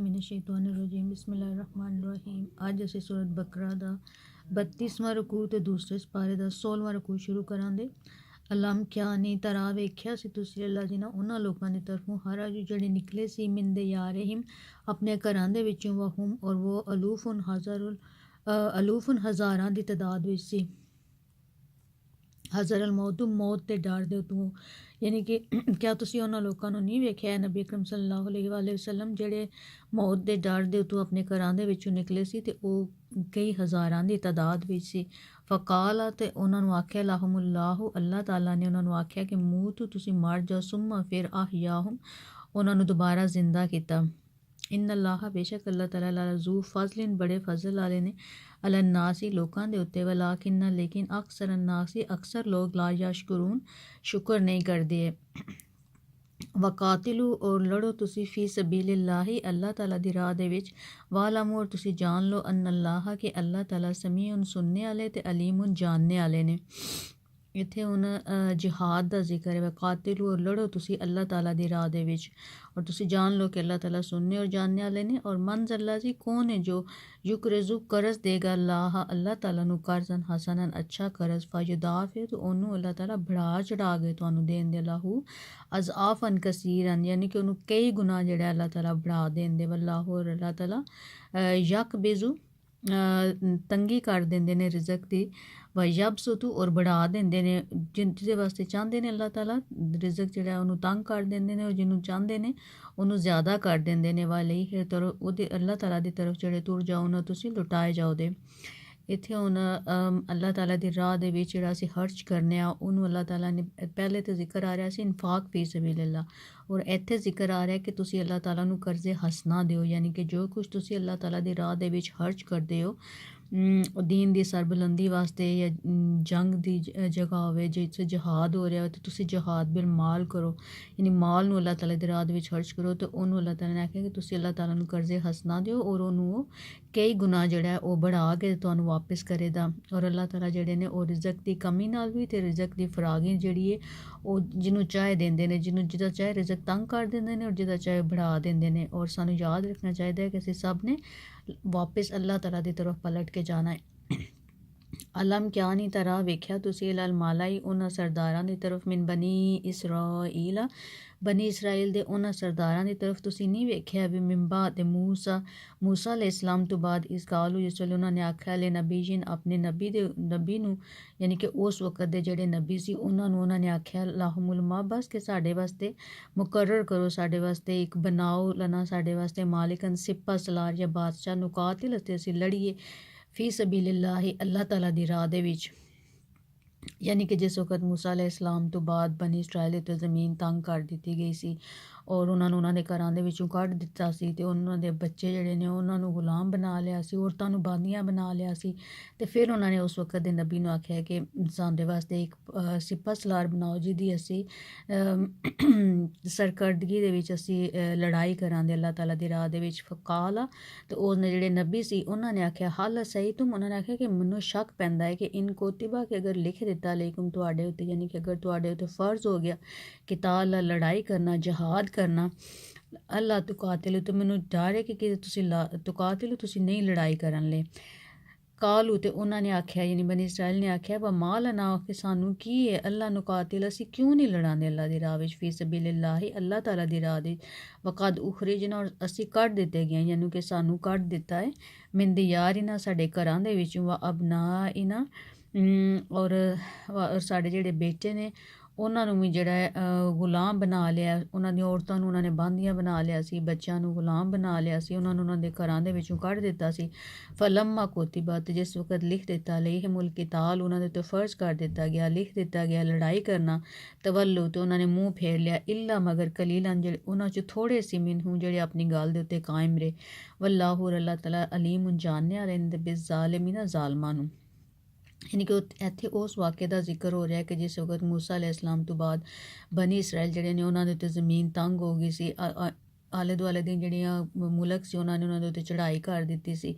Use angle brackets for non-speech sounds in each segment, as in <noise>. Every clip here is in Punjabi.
ਮਿਨ ਸ਼ੈਤਾਨ ਅੱਜ ਅਸੀਂ ਸੂਰਤ ਬਕਰਾ ਦਾ 32ਵਾਂ ਰਕੂ ਤੇ ਦੂਸਰੇ ਸਪਾਰੇ ਦਾ 16ਵਾਂ ਰਕੂ ਸ਼ੁਰੂ ਕਰਾਂਗੇ। ਅਲਮ ਕਿਆ ਨਹੀਂ ਤਰਾ ਵੇਖਿਆ ਸੀ ਤੁਸੀਂ ਅੱਲਾ ਜੀ ਨਾਲ? ਉਹਨਾਂ ਲੋਕਾਂ ਦੀ ਤਰਫੋਂ ਹਰਾ ਜੀ ਜਿਹੜੇ ਨਿਕਲੇ ਸੀ ਮਿੰਦੇ ਯਾਰਹਿਮ ਆਪਣੇ ਘਰਾਂ ਦੇ ਵਿੱਚੋਂ ਵਹਮ ਔਰ ਉਹ ਅਲੂਫਨ ਹਜ਼ਾਰੁਲ ਅ, ਹਜ਼ਾਰਾਂ ਦੀ ਤਦਾਦ ਵਿੱਚ ਸੀ। ਹਜ਼ਰ ਅਲ ਮੌਤ ਮੌਤ ਤੇ ਡਰ ਦੇ ਤੂੰ, ਯਾਨੀ ਕਿ <clears throat> ਕਿਆ ਤੁਸੀਂ ਉਹਨਾਂ ਲੋਕਾਂ ਨੂੰ ਨਹੀਂ ਵੇਖਿਆ ਨਬੀ ਅਕਰਮ ਸੱਲੱਲਾਹੁ ਅਲੈਹਿ ਵਸੱਲਮ, ਜਿਹੜੇ ਮੌਤ ਦੇ ਡਰ ਦੇ ਤੋਂ ਆਪਣੇ ਘਰਾਂ ਦੇ ਵਿੱਚੋਂ ਨਿਕਲੇ ਸੀ ਤੇ ਉਹ ਕਈ ਹਜ਼ਾਰਾਂ ਦੀ ਤਾਦਾਦ ਵਿੱਚ ਸੀ। ਫਕਾਲਾ ਤੇ ਉਹਨਾਂ ਨੂੰ ਆਖਿਆ, ਲਾਹਮੁੱਲਾਹੁ, ਅੱਲਾਹ ਤਾਲਾ ਨੇ ਉਹਨਾਂ ਨੂੰ ਆਖਿਆ ਕਿ ਮੂੰਹ ਤੋਂ ਤੁਸੀਂ ਮਰ ਜਾਓ, ਸੁਮਾ ਫਿਰ ਆਹਿਆਹੁਮ ਉਹਨਾਂ ਨੂੰ ਦੁਬਾਰਾ ਜ਼ਿੰਦਾ ਕੀਤਾ। ਇਨ ਅੱਲਾਹ, ਬੇਸ਼ੱਕ ਅੱਲਾਹ ਤਾਲਾ ਜ਼ੂ ਫਜ਼ਲਿਨ, ਬੜੇ ਫਜ਼ਲ ਵਾਲੇ ਨੇ। ਅਲਨਾਸੀ ਲੋਕਾਂ ਦੇ ਉੱਤੇ ਵਲਾਕਿਨ ਲੇਕਿਨ ਅਕਸਰ ਅਨਾਸੀ ਅਕਸਰ ਲੋਕ ਲਾ ਯਸ਼ਕਰੂਨ ਸ਼ੁਕਰ ਨਹੀਂ ਕਰਦੇ। ਹੈ ਵਕਾਤਿਲੂ ਔਰ ਲੜੋ ਤੁਸੀਂ ਫੀ ਸਬੀਲਿllahi ਅੱਲਾਹ ਤਾਲਾ ਦੀ ਰਾਹ ਦੇ ਵਿੱਚ ਵਾਲਮੂ ਔਰ ਤੁਸੀਂ ਜਾਣ ਲਓ ਅਨ ਅੱਲਾਹ ਕਿ ਅੱਲਾਹ ਤਾਲਾ ਸਮੀਉਨ ਸੁਣਨੇ ਵਾਲੇ ਤੇ ਅਲੀਮੁਨ ਜਾਣਨੇ ਵਾਲੇ ਨੇ। ਇੱਥੇ ਹੁਣ ਅ, ਜਿਹਾਦ ਦਾ ਜ਼ਿਕਰ ਹੈ ਕਾਤਿਲੂ ਔਰ ਲੜੋ ਤੁਸੀਂ ਅੱਲਾਹ ਤਾਲਾ ਦੀ ਰਾਹ ਦੇ ਵਿੱਚ। ਔਰ ਤੁਸੀਂ ਜਾਣ ਲਓ ਕਿ ਅੱਲਾਹ ਤਾਲਾ ਸੁਣਨੇ ਔਰ ਜਾਣਨੇ ਵਾਲੇ ਨੇ। ਔਰ ਮੰਜ਼ ਅੱਲਾ ਜੀ ਕੌਣ ਹੈ ਜੋ ਯੁਕਰਜ਼ੂ ਕਰਜ਼ ਦੇਗਾ? ਅੱਲਾਹ ਅੱਲਾਹ ਤਾਲਾ ਨੂੰ ਕਰਜ਼ਨ ਹਸਨਨ ਅੱਛਾ ਕਰਜ਼ ਫਯਦਾਫ ਹੈ ਤੇ ਉਹਨੂੰ ਅੱਲਾਹ ਤਾਲਾ ਬੜਾ ਚੜਾ ਕੇ ਤੁਹਾਨੂੰ ਦੇਣ ਦੇ ਲਾਹੂ। ਅਜ਼ਆਫਨ ਕਸੀਰਨ ਯਾਨੀ ਕਿ ਉਹਨੂੰ ਕਈ ਗੁਨਾ ਜਿਹੜਾ ਅੱਲਾਹ ਤਾਲਾ ਬੜਾ ਦੇਣ ਦੇ ਵੱਲਾਹੁ ਔਰ ਅੱਲਾਹ ਤਾਲਾ ਅ, ਯਕ ਬੇਜ਼ੂ ਤੰਗੀ ਕਰ ਦਿੰਦੇ ਨੇ ਰਿਜ਼ਕ ਦੀ, ਵਾ ਔਰ ਬੜਾ ਦਿੰਦੇ ਨੇ, ਜਿਨ- ਜਿਹਦੇ ਵਾਸਤੇ ਚਾਹੁੰਦੇ ਨੇ ਅੱਲਾਹ ਤਾਲਾ, ਰਿਜ਼ਕ ਜਿਹੜਾ ਉਹਨੂੰ ਤੰਗ ਕਰ ਦਿੰਦੇ ਨੇ ਔਰ ਜਿਹਨੂੰ ਚਾਹੁੰਦੇ ਨੇ ਉਹਨੂੰ ਜ਼ਿਆਦਾ ਕਰ ਦਿੰਦੇ ਨੇ ਵਾਲੇ ਹੀ ਤਰ੍ਹਾਂ ਉਹਦੇ ਅੱਲਾਹ ਤਾਲਾ ਦੀ ਤਰਫ ਜਿਹੜੇ ਤੁਰ ਜਾਓ ਨਾ ਤੁਸੀਂ, ਲੁਟਾਏ ਜਾਓਦੇ। ਇੱਥੇ ਹੁਣ ਅਮ, ਅੱਲਾਹ ਤਾਲਾ ਦੀ ਰਾਹ ਦੇ ਵਿੱਚ ਜਿਹੜਾ ਅਸੀਂ ਖਰਚ ਕਰਨੇ ਆ ਉਹਨੂੰ ਅੱਲਾਹ ਤਾਲਾ ਨੇ ਪਹਿਲੇ ਤੇ ਜ਼ਿਕਰ ਆ ਰਿਹਾ ਸੀ ਇਨਫਾਕ ਫੀ ਸਬੀਲਿਲlah ਔਰ ਇੱਥੇ ਜ਼ਿਕਰ ਆ ਰਿਹਾ ਕਿ ਤੁਸੀਂ ਅੱਲਾਹ ਤਾਲਾ ਨੂੰ ਕਰਜ਼ੇ ਹਸਨਾ ਦਿਓ ਯਾਨੀ ਕਿ ਜੋ ਕੁਝ ਤੁਸੀਂ ਅੱਲਾਹ ਤਾਲਾ ਦੀ ਰਾਹ ਦੇ ਵਿੱਚ ਖਰਚ ਕਰਦੇ ਹੋ ਦੀਨ ਦੀ ਸਰਬਲੰਦੀ ਵਾਸਤੇ ਜਾਂ ਜੰਗ ਦੀ ਜਗ੍ਹਾ ਹੋਵੇ ਜਿੱਥੇ ਜਹਾਦ ਹੋ ਰਿਹਾ ਹੋਵੇ, ਤਾਂ ਤੁਸੀਂ ਜਹਾਦ ਬਿਲ ਮਾਲ ਕਰੋ। ਯਾਨੀ ਮਾਲ ਨੂੰ ਅੱਲਾਹ ਤਾਲਾ ਦੀ ਰਾਹ ਦੇ ਵਿੱਚ ਖਰਚ ਕਰੋ, ਤੇ ਉਹਨੂੰ ਅੱਲਾਹ ਤਾਲਾ ਨੇ ਆਖਿਆ ਕਿ ਤੁਸੀਂ ਅੱਲਾਹ ਤਾਲਾ ਨੂੰ ਕਰਜ਼ੇ ਹਸਨਾ ਦਿਓ ਔਰ ਉਹਨੂੰ ਉਹ ਕਈ ਗੁਨਾ ਜਿਹੜਾ ਉਹ ਬੜਾ ਕੇ ਤੁਹਾਨੂੰ ਵਾਪਸ ਕਰੇਗਾ ਔਰ ਅੱਲਾਹ ਤਾਲਾ ਜਿਹੜੇ ਨੇ, ਉਹ ਰਿਜ਼ਕ ਦੀ ਕਮੀ ਨਾਲ ਵੀ ਤੇ ਰਿਜ਼ਕ ਦੀ ਫਰਾਗੀ ਜਿਹੜੀ ਹੈ ਉਹ ਜਿਹਨੂੰ ਚਾਹੇ ਦਿੰਦੇ ਨੇ, ਜਿਹਨੂੰ ਜਿਹਦਾ ਚਾਹੇ ਰਿਜ਼ਕ ਤੰਗ ਕਰ ਦਿੰਦੇ ਨੇ ਔਰ ਜਿਹਦਾ ਚਾਹੇ ਬੜਾ ਦਿੰਦੇ ਨੇ। ਔਰ ਸਾਨੂੰ ਯਾਦ ਰੱਖਣਾ ਚਾਹੀਦਾ ਹੈ ਕਿ ਅਸੀਂ ਸਭ ਨੇ ਵਾਪਿਸ ਅੱਲਾਹ ਤਾਲਾ ਦੀ ਤਰਫ ਪਲਟ ਕੇ ਜਾਣਾ ਹੈ। ਅਲਮ ਕਿਆ ਨਹੀਂ ਤਰ੍ਹਾਂ ਵੇਖਿਆ ਤੁਸੀਂ ਲਲ ਮਾਲਾਈ ਉਹਨਾਂ ਸਰਦਾਰਾਂ ਦੀ ਤਰਫ, ਮਿਨ ਬਨੀ ਇਸਰਾਈਲ। ਬਨੀ ਇਸਰਾਇਲ ਦੇ ਉਹਨਾਂ ਸਰਦਾਰਾਂ ਦੀ ਤਰਫ ਤੁਸੀਂ ਨਹੀਂ ਵੇਖਿਆ ਵੀ ਮਿੰਬਾ ਤੇ ਮੂਸਾ ਮੂਸਾ ਅਲੈਹਿ ਇਸਲਾਮ ਤੋਂ ਬਾਅਦ ਇਸ ਕਾਲੂ ਜਿਸ ਵੇਲੇ ਉਹਨਾਂ ਨੇ ਆਖਿਆ ਲੈ ਨਬੀ ਜੀ ਆਪਣੇ ਨਬੀ ਦੇ, ਨਬੀ ਨੂੰ, ਯਾਨੀ ਕਿ ਉਸ ਵਕਤ ਦੇ ਜਿਹੜੇ ਨਬੀ ਸੀ, ਉਹਨਾਂ ਨੂੰ ਉਹਨਾਂ ਨੇ ਆਖਿਆ, ਲਾਹਮੁਲ ਮਾਬਸ ਕਿ ਸਾਡੇ ਵਾਸਤੇ ਮੁਕਰਰ ਕਰੋ, ਸਾਡੇ ਵਾਸਤੇ ਇੱਕ ਬਣਾਓ, ਲਨਾ ਸਾਡੇ ਵਾਸਤੇ ਮਾਲਿਕਨ ਸਿਪਾ, ਸਲਾਰ ਜਾਂ ਬਾਦਸ਼ਾਹ ਨੂੰ ਕਾਤਿਲ ਅਤੇ ਅਸੀਂ ਲੜੀਏ। ਫੀ ਸਬੀਲਿਲਲਾਹ ਅੱਲਾਹ ਤਾਲਾ ਦੀ ਰਾਹ ਦੇ ਵਿੱਚ। ਯਾਨੀ ਕਿ ਜਿਸ ਵਕਤ ਮੂਸਾ ਅਲੈਹਿਸਲਾਮ ਤੋਂ ਬਾਅਦ ਬਨੀ ਇਸਰਾਇਲ ਤੇ ਜ਼ਮੀਨ ਤੰਗ ਕਰ ਦਿੱਤੀ ਗਈ ਸੀ ਔਰ ਉਹਨਾਂ ਨੂੰ ਉਹਨਾਂ ਦੇ ਘਰਾਂ ਦੇ ਵਿੱਚੋਂ ਕੱਢ ਦਿੱਤਾ ਸੀ ਅਤੇ ਉਹਨਾਂ ਦੇ ਬੱਚੇ ਜਿਹੜੇ ਨੇ ਉਹਨਾਂ ਨੂੰ ਗੁਲਾਮ ਬਣਾ ਲਿਆ ਸੀ ਔਰਤਾਂ ਨੂੰ ਬਾਂਦੀਆਂ ਬਣਾ ਲਿਆ ਸੀ ਅਤੇ ਫਿਰ ਉਹਨਾਂ ਨੇ ਉਸ ਵਕਤ ਦੇ ਨਬੀ ਨੂੰ ਆਖਿਆ ਕਿ ਸਾਡੇ ਵਾਸਤੇ ਇੱਕ ਅ, ਸਿਪਾ ਸਲਾਰ ਬਣਾਓ ਜਿਹਦੀ ਅਸੀਂ ਸਰਕਰਦਗੀ ਦੇ ਵਿੱਚ ਅਸੀਂ ਲੜਾਈ ਕਰਾਂਗੇ ਅੱਲਾਹ ਤਾਲਾ ਦੀ ਰਾਹ ਦੇ ਵਿੱਚ ਫਕਾਲਾ ਆ। ਤੇ ਉਹਨੇ ਜਿਹੜੇ ਨਬੀ ਸੀ ਉਹਨਾਂ ਨੇ ਆਖਿਆ ਹਲ ਸਹੀ ਤੁਮ ਉਹਨਾਂ ਨੇ ਆਖਿਆ ਕਿ ਮੈਨੂੰ ਸ਼ੱਕ ਪੈਂਦਾ ਹੈ ਕਿ ਇਨ ਕੋਤਿਬਾ ਕਿ ਅਗਰ ਲਿਖ ਦਿੱਤਾ ਲੇਕਿਨ ਤੁਹਾਡੇ ਉੱਤੇ ਯਾਨੀ ਕਿ ਅਗਰ ਤੁਹਾਡੇ ਉੱਤੇ ਫਰਜ਼ ਹੋ ਗਿਆ ਕਿ ਤਾਲਾ ਲੜਾਈ ਕਰਨਾ ਜਹਾਦ ਕਰਨਾ। ਅੱਲਾ ਤੁਕਾਤਿਲੂ ਤੇ ਮੈਨੂੰ ਡਰ ਹੈ ਕਿ ਕਿ ਤੁਸੀਂ ਤੁਕਾਤਿਲੂ ਤੁਸੀਂ ਨਹੀਂ ਲੜਾਈ ਕਰਨ ਲਈ। ਕਾਲੂ ਤੇ ਉਹਨਾਂ ਨੇ ਆਖਿਆ, ਯਾਨੀ ਬਨੀ ਇਸਰਾਇਲ ਨੇ ਆਖਿਆ, ਵਾ ਮਾਲਨਾ ਕਿ ਸਾਨੂੰ ਕੀ ਹੈ? ਅੱਲਾ ਨੂੰ ਕਾਤਿਲ ਅਸੀਂ ਕਿਉਂ ਨਹੀਂ ਲੜਾਂਦੇ ਅੱਲਾ ਦੇ ਰਾਹ ਵਿੱਚ? ਫੀ ਸਬੀਲਿਲਲਾਹ ਅੱਲਾ ਤਾਲਾ ਦੇ ਰਾਹ ਦੇ ਵਕਦ ਉਖਰਜਨਾ ਔਰ ਅਸੀਂ ਕੱਢ ਦਿੱਤੇ ਗਏ ਯਾਨੀ ਕਿ ਸਾਨੂੰ ਕੱਢ ਦਿੱਤਾ ਹੈ। ਮਿੰਦੀ ਯਾਰ ਇਹਨਾਂ ਸਾਡੇ ਘਰਾਂ ਦੇ ਵਿੱਚੋਂ, ਵਾ ਅਬਨਾ ਇਹਨਾਂ ਔਰ ਸਾਡੇ ਜਿਹੜੇ ਬੇਟੇ ਨੇ ਉਹਨਾਂ ਨੂੰ ਵੀ ਜਿਹੜਾ ਗੁਲਾਮ ਬਣਾ ਲਿਆ। ਉਹਨਾਂ ਦੀਆਂ ਔਰਤਾਂ ਨੂੰ ਉਹਨਾਂ ਨੇ ਬਾਂਦੀਆਂ ਬਣਾ ਲਿਆ ਸੀ, ਬੱਚਿਆਂ ਨੂੰ ਗੁਲਾਮ ਬਣਾ ਲਿਆ ਸੀ। ਉਹਨਾਂ ਨੂੰ ਉਹਨਾਂ ਦੇ ਘਰਾਂ ਦੇ ਵਿੱਚੋਂ ਕੱਢ ਦਿੱਤਾ ਸੀ। ਫਲਮਾ ਕੋਤਿਬਾ ਜਿਸ ਵਕਤ ਲਿਖ ਦਿੱਤਾ ਲਈ ਮੁਲਕ ਤਾਲ ਉਹਨਾਂ ਦੇ ਉੱਤੇ ਫਰਜ਼ ਕਰ ਦਿੱਤਾ ਗਿਆ, ਲਿਖ ਦਿੱਤਾ ਗਿਆ, ਲੜਾਈ ਕਰਨਾ ਤਵੱਲੂ ਤੇ ਉਹਨਾਂ ਨੇ ਮੂੰਹ ਫੇਰ ਲਿਆ। ਇੱਲਾ ਮਗਰ ਕਲੀਲਨ ਜਿਹੜੇ ਉਹਨਾਂ ਚ ਥੋੜੇ ਸੀ ਮਿਨਹੂ ਜਿਹੜੇ ਆਪਣੀ ਗੱਲ ਦੇ ਉੱਤੇ ਕਾਇਮ ਰਹੇ। ਵੱਲਾਹੁ ਅੱਲਾਹ ਤਾਲਾ ਅਲੀਮ ਜਾਣਿਆ ਰਹਿੰਦੇ, ਬਿਜ਼ਾਲਿਮੀਨਾ ਜ਼ਾਲਮਾਂ ਨੂੰ। ਯਾਨੀ ਕਿ ਉਹ- ਇੱਥੇ ਉਸ ਵਾਕਿਆ ਦਾ ਜ਼ਿਕਰ ਹੋ ਰਿਹਾ ਹੈ ਕਿ ਜਿਸ ਵਕਤ ਮੂਸਾ ਅਲੈਹ ਇਸਲਾਮ ਤੋਂ ਬਾਅਦ ਬਨੀ ਇਸਰਾਇਲ, ਜਿਹੜੇ ਨੇ ਉਹਨਾਂ ਦੇ ਉੱਤੇ ਜ਼ਮੀਨ ਤੰਗ ਹੋ ਗਈ ਸੀ ਆਲੇ ਦੁਆਲੇ ਦੀਆਂ ਜਿਹੜੀਆਂ ਮੁਲਕ ਸੀ, ਉਹਨਾਂ ਨੇ ਉਹਨਾਂ ਦੇ ਉੱਤੇ ਚੜ੍ਹਾਈ ਕਰ ਦਿੱਤੀ ਸੀ।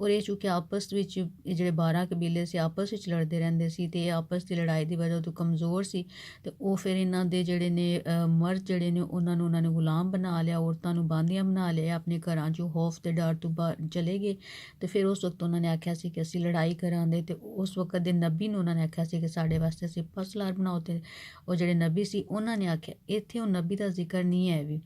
ਔਰ ਇਹ ਚੂੰਕਿ ਆਪਸ ਵਿੱਚ, ਇਹ ਜਿਹੜੇ 12 ਕਬੀਲੇ ਸੀ, ਆਪਸ ਵਿੱਚ ਲੜਦੇ ਰਹਿੰਦੇ ਸੀ ਤੇ ਇਹ ਆਪਸ ਦੀ ਲੜਾਈ ਦੀ ਵਜ੍ਹਾ ਤੋਂ ਕਮਜ਼ੋਰ ਸੀ ਤੇ ਉਹ ਫਿਰ ਇਹਨਾਂ ਦੇ ਜਿਹੜੇ ਨੇ ਮਰਦ ਜਿਹੜੇ ਨੇ, ਉਹਨਾਂ ਨੂੰ, ਉਹਨਾਂ ਨੇ ਗੁਲਾਮ ਬਣਾ ਲਿਆ, ਔਰਤਾਂ ਨੂੰ ਬਾਂਦੀਆਂ ਬਣਾ ਲਿਆ, ਆਪਣੇ ਘਰਾਂ 'ਚੋਂ ਖੌਫ ਤੇ ਡਰ ਤੋਂ ਬਾਹਰ ਚਲੇ ਗਏ ਤੇ ਫਿਰ ਉਸ ਵਕਤ ਉਹਨਾਂ ਨੇ ਆਖਿਆ ਸੀ ਕਿ ਅਸੀਂ ਲੜਾਈ ਕਰਾਂਗੇ ਤੇ ਉਸ ਵਕਤ ਦੇ ਨਬੀ ਨੂੰ ਉਹਨਾਂ ਨੇ ਆਖਿਆ ਸੀ ਕਿ ਸਾਡੇ ਵਾਸਤੇ ਅਸੀਂ ਫਸਲਾਰ ਬਣਾਓ ਤੇ ਉਹ ਜਿਹੜੇ ਨਬੀ ਸੀ, ਉਹਨਾਂ ਨੇ ਆਖਿਆ, ਇੱਥੇ ਉਹ ਨਬੀ ਦਾ ਜ਼ਿਕਰ ਨਹੀਂ ਹੈ ਵੀ।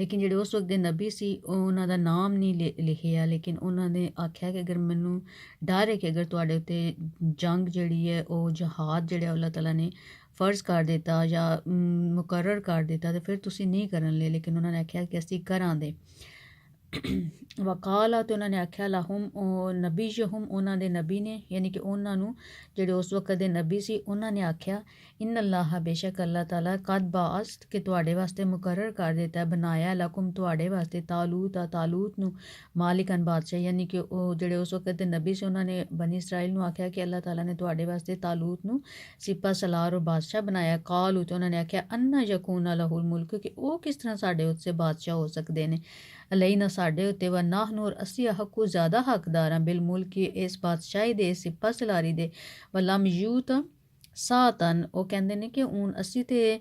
ਲੇਕਿਨ ਜਿਹੜੇ ਉਸ ਵਕਤ ਦੇ ਨਬੀ ਸੀ ਉਹ ਉਹਨਾਂ ਦਾ ਨਾਮ ਨਹੀਂ ਲਿ- ਲਿਖਿਆ। ਲੇਕਿਨ ਉਹਨਾਂ ਨੇ ਆਖਿਆ ਕਿ ਅਗਰ ਮੈਨੂੰ ਡਰ ਹੈ ਕਿ ਅਗਰ ਤੁਹਾਡੇ ਉੱਤੇ ਜੰਗ ਜਿਹੜੀ ਹੈ ਉਹ ਜਹਾਦ ਜਿਹੜਾ ਅੱਲਾਹ ਤਾਲਾ ਨੇ ਫਰਜ਼ ਕਰ ਦਿੱਤਾ ਜਾਂ ਮ, ਮੁਕਰਰ ਕਰ ਦਿੱਤਾ ਤੇ ਫਿਰ ਤੁਸੀਂ ਨਹੀਂ ਕਰਨ ਲਈ ਲੇਕਿਨ ਉਹਨਾਂ ਨੇ ਆਖਿਆ ਕਿ ਅਸੀਂ ਕਰਾਂਗੇ ਵਕਾਲਾ ਤੇ ਉਹਨਾਂ ਨੇ ਆਖਿਆ, ਲਹੁਮ, ਉਹ ਨਬੀ ਜਹਮ ਉਹਨਾਂ ਦੇ ਨਬੀ ਨੇ। ਯਾਨੀ ਕਿ ਉਹਨਾਂ ਨੂੰ ਜਿਹੜੇ ਉਸ ਵਕਤ ਦੇ ਨਬੀ ਸੀ, ਉਹਨਾਂ ਨੇ ਆਖਿਆ ਇਨ ਅੱਲਾਹ ਬੇਸ਼ੱਕ ਅੱਲਾਹ ਤਾਲਾ ਕਦ ਬਾਸਤ ਕਿ ਤੁਹਾਡੇ ਵਾਸਤੇ ਮੁਕਰਰ ਕਰ ਦਿੱਤਾ, ਬਣਾਇਆ ਲਕਮ ਤੁਹਾਡੇ ਵਾਸਤੇ ਤਾਲੂਤ ਆ। ਤਾਲੂਤ ਨੂੰ ਮਾਲਿਕਨ ਬਾਦਸ਼ਾਹ, ਯਾਨੀ ਕਿ ਉਹ ਜਿਹੜੇ ਉਸ ਵਕਤ ਦੇ ਨਬੀ ਸੀ, ਉਹਨਾਂ ਨੇ ਬਨੀ ਇਸਰਾਇਲ ਨੂੰ ਆਖਿਆ ਕਿ ਅੱਲਾਹ ਤਾਲਾ ਨੇ ਤੁਹਾਡੇ ਵਾਸਤੇ ਤਾਲੂਤ ਨੂੰ ਸਿਪਾ ਸਲਾਰ ਔਰ ਬਾਦਸ਼ਾਹ ਬਣਾਇਆ। ਕਾਲੂ ਤੇ ਉਹਨਾਂ ਨੇ ਆਖਿਆ, ਅੰਨਾ ਯਕੂਨ ਲਹੁਲ ਮੁਲਕ ਕਿ ਉਹ ਕਿਸ ਤਰ੍ਹਾਂ ਸਾਡੇ ਉੱਤੇ ਬਾਦਸ਼ਾਹ ਹੋ ਸਕਦੇ ਨੇ? ਅਲਈ ਨਾ ਸਾਡੇ ਉੱਤੇ ਵ ਨਾਹਨੂ ਔਰ ਅਸੀਂ ਹੱਕੂ ਜ਼ਿਆਦਾ ਹੱਕਦਾਰ ਹਾਂ। ਬਿਲ ਮੁਲਕੀ ਇਸ ਬਾਦਸ਼ਾਹੀ ਦੇ ਸਿੱਪਾ ਸਲਾਰੀ ਦੇ ਵਲਮ ਯੂਤ ਸਾਤਨ ਉਹ ਕਹਿੰਦੇ ਨੇ ਕਿ ਹੁਣ ਅਸੀਂ ਤੇ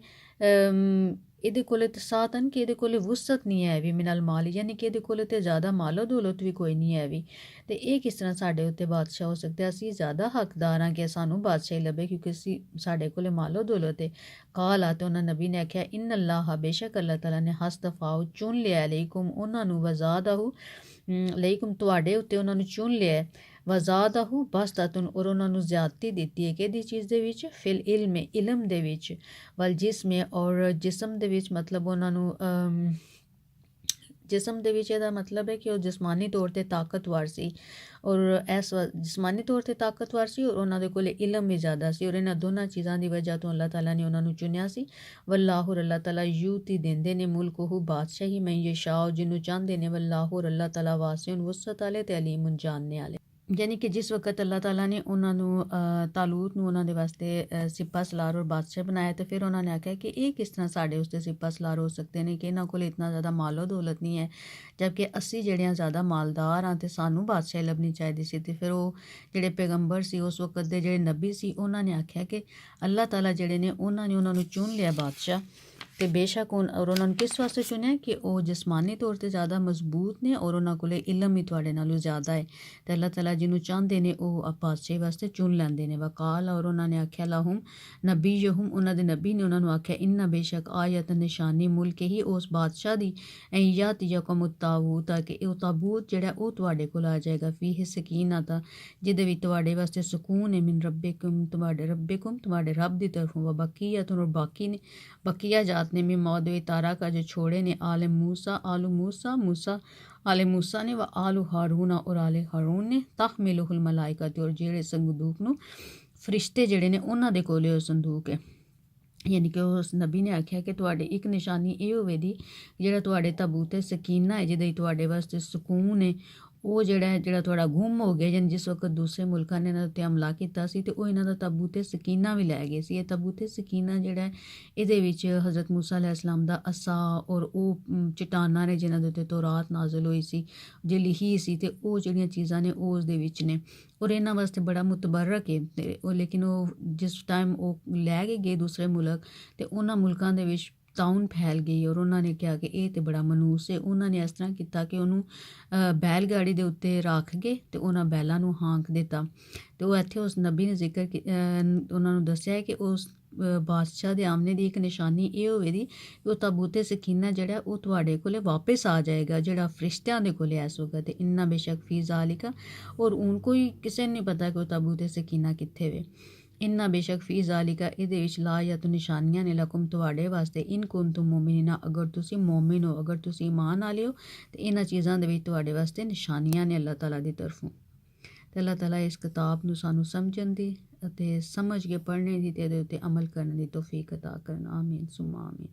ਇਹਦੇ ਕੋਲੇ ਤੇ ਸਾਤਨ ਕਿ ਇਹਦੇ ਕੋਲੇ ਵਸਤ ਨਹੀਂ ਹੈ ਵੀ ਮਿਨਲ ਮਾਲ ਯਾਨੀ ਕਿ ਇਹਦੇ ਕੋਲੇ ਤੇ ਜ਼ਿਆਦਾ ਮਾਲੋ ਦੌਲਤ ਵੀ ਕੋਈ ਨਹੀਂ ਹੈ ਵੀ। ਤੇ ਇਹ ਕਿਸ ਤਰ੍ਹਾਂ ਸਾਡੇ ਉੱਤੇ ਬਾਦਸ਼ਾਹ ਹੋ ਸਕਦਾ ਅਸੀਂ ਜ਼ਿਆਦਾ ਹੱਕਦਾਰ ਹਾਂ ਕਿ ਸਾਨੂੰ ਬਾਦਸ਼ਾਹੀ ਲੱਭੇ, ਕਿਉਂਕਿ ਅਸੀਂ ਸਾਡੇ ਕੋਲੇ ਮਾਲੋ ਦੌਲਤ ਹੈ। ਕਾਲਾ ਤੇ ਉਹਨਾਂ ਨਬੀ ਨੇ ਆਖਿਆ ਇਨ ਅੱਲਾਹ, ਬੇਸ਼ੱਕ ਅੱਲਾਹ ਤਾਲਾ ਨੇ ਹਸਤਫਾਉ ਚੁਣ ਲਿਆ ਲੇਕੁਮ ਉਹਨਾਂ ਨੂੰ ਵਜ਼ਾਦਹੁ ਲੇਕੁਮ ਤੁਹਾਡੇ ਉੱਤੇ ਉਹਨਾਂ ਨੂੰ ਚੁਣ ਲਿਆ ਵਜ਼ਾਦਹੁ ਬਸਤਤਨ ਔਰ ਉਹਨਾਂ ਨੂੰ ਜ਼ਿਆਦਤੀ ਦਿੱਤੀ ਹੈ ਕਿਹਦੀ ਚੀਜ਼ ਦੇ ਵਿੱਚ? ਫਿਲ ਇਲਮ ਇਲਮ ਦੇ ਵਿੱਚ। ਵਲ ਜਿਸਮ ਔਰ ਜਿਸਮ ਦੇ ਵਿੱਚ ਮਤਲਬ ਉਹਨਾਂ ਨੂੰ ਜਿਸਮ ਦੇ ਵਿੱਚ ਇਹਦਾ ਮਤਲਬ ਹੈ ਕਿ ਉਹ ਜਿਸਮਾਨੀ ਤੌਰ ਤੇ ਤਾਕਤਵਰ ਸੀ। ਔਰ ਇਸ ਵ- ਜਿਸਮਾਨੀ ਤੌਰ ਤੇ ਤਾਕਤਵਰ ਸੀ ਔਰ ਉਹਨਾਂ ਦੇ ਕੋਲ ਇਲਮ ਵੀ ਜ਼ਿਆਦਾ ਸੀ ਔਰ ਇਹਨਾਂ ਦੋਨਾਂ ਚੀਜ਼ਾਂ ਦੀ ਵਜ੍ਹਾ ਤੋਂ ਅੱਲਾਹ ਤਾਲਾ ਨੇ ਉਹਨਾਂ ਨੂੰ ਚੁਣਿਆ ਸੀ। ਵੱਲਾਹੁ ਔਰ ਅੱਲਾਹ ਤਾਲਾ ਯੂਤੀ ਦਿੰਦੇ ਨੇ ਮੁਲਕ ਉਹ ਬਾਦਸ਼ਾਹੀ, ਮੈਂ ਯਸ਼ਾਉ ਜਿਹਨੂੰ ਚਾਹੁੰਦੇ ਨੇ, ਵੱਲਾਹੁ ਔਰ ਅੱਲਾਹ ਤਾਲਾ ਵਾਸਿਉਨ ਵਸਤ ਵਾਲੇ ਤੇ ਅਲੀਮੁਨ ਜਾਣਨੇ ਵਾਲੇ। ਯਾਨੀ ਕਿ ਜਿਸ ਵਕਤ ਅੱਲਾਹ ਤਾਲਾ ਨੇ ਉਹਨਾਂ ਨੂੰ ਤਾਲੂਤ ਨੂੰ ਉਹਨਾਂ ਦੇ ਵਾਸਤੇ ਸਿੱਪਾ ਸਲਾਰ ਔਰ ਬਾਦਸ਼ਾਹ ਬਣਾਇਆ ਤੇ ਫਿਰ ਉਹਨਾਂ ਨੇ ਆਖਿਆ ਕਿ ਇਹ ਕਿਸ ਤਰ੍ਹਾਂ ਸਾਡੇ ਉਸਤੇ ਸਿੱਪਾ ਸਲਾਰ ਹੋ ਸਕਦੇ ਨੇ ਕਿ ਇਹਨਾਂ ਕੋਲ ਇਤਨਾ ਜ਼ਿਆਦਾ ਮਾਲੋ ਦੌਲਤ ਨਹੀਂ ਹੈ, ਜਦਕਿ ਅਸੀਂ ਜਿਹੜਿਆਂ ਜ਼ਿਆਦਾ ਮਾਲਦਾਰ ਹਾਂ ਤੇ ਸਾਨੂੰ ਬਾਦਸ਼ਾਹ ਲੱਭਣੀ ਚਾਹੀਦੀ ਸੀ ਤੇ ਫਿਰ ਉਹ ਜਿਹੜੇ ਪੈਗੰਬਰ ਸੀ, ਉਸ ਵਕਤ ਦੇ ਜਿਹੜੇ ਨਬੀ ਸੀ, ਉਹਨਾਂ ਨੇ ਆਖਿਆ ਕਿ ਅੱਲਾਹ ਤਾਲਾ ਜਿਹੜੇ ਨੇ, ਉਹਨਾਂ ਨੇ ਉਹਨਾਂ ਨੂੰ ਚੁਣ ਲਿਆ ਬਾਦਸ਼ਾਹ। तो बेशक उन और उन्होंने किस वास्ते चुने कि वह जिसमानी तौर पर ज़्यादा मज़बूत ने और उन्होंने को इलम ही थोड़े नो ज़्यादा है। तो अल्लाह तला जिन्होंने चाहते ने वह आप वास्ते चुन लेंदे ने। वकाल और उन्होंने आख्या लाहुम नबी यहुम, उन्होंने नबी ने उन्होंने आख्या, इन्ना बेशक आयत निशानी मुल्क ही उस बादशाह की यात यकम ताबूत आ कि ताबूत जोड़ा वो थोड़े को आ जाएगा, फ़ी है सकीन आता, जिदे भी वास्ते सुकून है, मिन रबे कुम तुम्हारे रबे कुम तुम्हारे रब की तरफों, व बाकी या तुम बाकी ने बकिया जात ने भी मौद तारा का जो छोड़े ने आल मूसा आलू मूसा मूसा आले मूसा ने व आलू हारून और आले हारून ਨੇ ਤਖਮਿਲੁਲ ਮਲਾਇਕਾ ਤੇ ਔਰ ਜਿਹੜੇ ਸੰਦੂਕ ਨੂੰ ਫਰਿਸ਼ਤੇ ਜਿਹੜੇ ਨੇ ਉਹਨਾਂ ਦੇ ਕੋਲੇ ਉਹ ਸੰਦੂਕ ਹੈ ਯਾਨੀ ਕਿ ਉਸ ਨਬੀ ਨੇ ਆਖਿਆ ਕਿ ਤੁਹਾਡੇ ਇੱਕ ਨਿਸ਼ਾਨੀ ਇਹ ਹੋਵੇਗੀ ਜਿਹੜਾ ਤੁਹਾਡੇ ਤਾਬੂਤ ਤੇ ਸਕੀਨਾ ਹੈ ਜਿਹਦੇ ਵਿੱਚ ਤੁਹਾਡੇ ਵਾਸਤੇ ਸਕੂਨ ਹੈ ਉਹ ਜਿਹੜਾ ਜਿਹੜਾ ਤੁਹਾਡਾ ਗੁੰਮ ਹੋ ਗਿਆ ਯਾਨੀ ਜਿਸ ਵਕਤ ਦੂਸਰੇ ਮੁਲਕਾਂ ਨੇ ਇਹਨਾਂ ਉੱਤੇ ਹਮਲਾ ਕੀਤਾ ਸੀ ਤੇ ਉਹ ਇਹਨਾਂ ਦਾ ਤਾਬੂਤੇ ਸਕੀਨਾ ਵੀ ਲੈ ਗਏ ਸੀ। ਇਹ ਤਾਬੂਤੇ ਸਕੀਨਾ ਜਿਹੜਾ ਇਹਦੇ ਵਿੱਚ ਹਜ਼ਰਤ ਮੂਸਾ ਅਲੈਹਿਸ ਦਾ ਅਸਾ ਔਰ ਉਹ ਮ, ਚਟਾਨਾਂ ਨੇ ਜਿਨ੍ਹਾਂ ਦੇ ਉੱਤੇ ਤੌਰਾਤ ਨਾਜ਼ਲ ਹੋਈ ਸੀ ਜੇ ਲਿਖੀ ਸੀ ਤੇ ਉਹ ਜਿਹੜੀਆਂ ਚੀਜ਼ਾਂ ਨੇ ਉਹ ਉਸ ਦੇ ਵਿੱਚ ਨੇ। ਔਰ ਇਹਨਾਂ ਵਾਸਤੇ ਬੜਾ ਮੁਤਬਰਕ ਹੈ ਉਹ ਲੇਕਿਨ ਉਹ ਜਿਸ ਟਾਈਮ ਉਹ ਲੈ ਕੇ ਗਏ ਦੂਸਰੇ ਮੁਲਕ ਤੇ ਉਹਨਾਂ ਮੁਲਕਾਂ ਦੇ ਵਿੱਚ ਤਾਉਨ ਫੈਲ ਗਈ ਔਰ ਉਹਨਾਂ ਨੇ ਕਿਹਾ ਕਿ ਇਹ ਤੇ ਬੜਾ ਮਨੂਸ ਹੈ। ਉਹਨਾਂ ਨੇ ਇਸ ਤਰ੍ਹਾਂ ਕੀਤਾ ਕਿ ਉਹਨੂੰ ਅ, ਬੈਲ ਗਾੜੀ ਦੇ ਉੱਤੇ ਰੱਖ ਕੇ ਤੇ ਉਹਨਾਂ ਬੈਲਾਂ ਨੂੰ ਹਾਂਕ ਦਿੱਤਾ। ਤੇ ਉਹ ਇੱਥੇ ਉਸ ਨਬੀ ਨੇ ਜ਼ਿਕਰ ਕੀ- ਉਹਨਾਂ ਨੂੰ ਦੱਸਿਆ ਕਿ ਉਸ ਬਾਦਸ਼ਾਹ ਦੇ ਆਮਨੇ ਦੀ ਇੱਕ ਨਿਸ਼ਾਨੀ ਇਹ ਹੋਵੇਗੀ ਕਿ ਉਹ ਤਾਬੂਤੇ ਸਕੀਨਾ ਜਿਹੜਾ ਉਹ ਤੁਹਾਡੇ ਕੋਲੇ ਵਾਪਸ ਆ ਜਾਏਗਾ ਜਿਹੜਾ ਫਰਿਸ਼ਤਿਆਂ ਦੇ ਕੋਲੇ ਐਸ ਹੋਗਾ ਤੇ ਇੰਨਾ ਬੇਸ਼ੱਕ ਫੀ ਜ਼ਾਲਿਕਾ। ਔਰ ਉਨ ਕੋਈ ਕਿਸੇ ਨੂੰ ਨਹੀਂ ਪਤਾ ਕਿ ਉਹ ਤਾਬੂਤੇ ਸਕੀਨਾ ਕਿੱਥੇ ਵੇ। ਇੰਨਾ ਬੇਸ਼ੱਕ ਫੀ ਜ਼ਾਲਿਕਾ ਇਹਦੇ ਵਿੱਚ ਲਾਇਤ ਨਿਸ਼ਾਨੀਆਂ ਨੇ ਲਕਮ ਤੁਹਾਡੇ ਵਾਸਤੇ ਇਨ ਕੁੰਤੁਮ ਮੁਮਿਨੀਨਾ ਅਗਰ ਤੁਸੀਂ ਮੂਮਿਨ ਹੋ ਅਗਰ ਤੁਸੀਂ ਈਮਾਨ ਵਾਲੇ ਹੋ ਤੇ ਇਹਨਾਂ ਚੀਜ਼ਾਂ ਦੇ ਵਿੱਚ ਤੁਹਾਡੇ ਵਾਸਤੇ ਨਿਸ਼ਾਨੀਆਂ ਨੇ ਅੱਲਾਹ ਤਾਲਾ ਦੀ ਤਰਫੋਂ ਤੇ ਅੱਲਾਹ ਤਾਲਾ ਇਸ ਕਿਤਾਬ ਨੂੰ ਸਾਨੂੰ ਸਮਝਣ ਦੀ ਅਤੇ ਸਮਝ ਕੇ ਪੜ੍ਹਨੇ ਦੀ ਤੇ ਇਹਦੇ ਉੱਤੇ ਅਮਲ ਕਰਨ ਦੀ ਤੌਫੀਕ عطا ਕਰਨ ਆਮੀਨ ਸੁਮਾ ਆਮੀਨ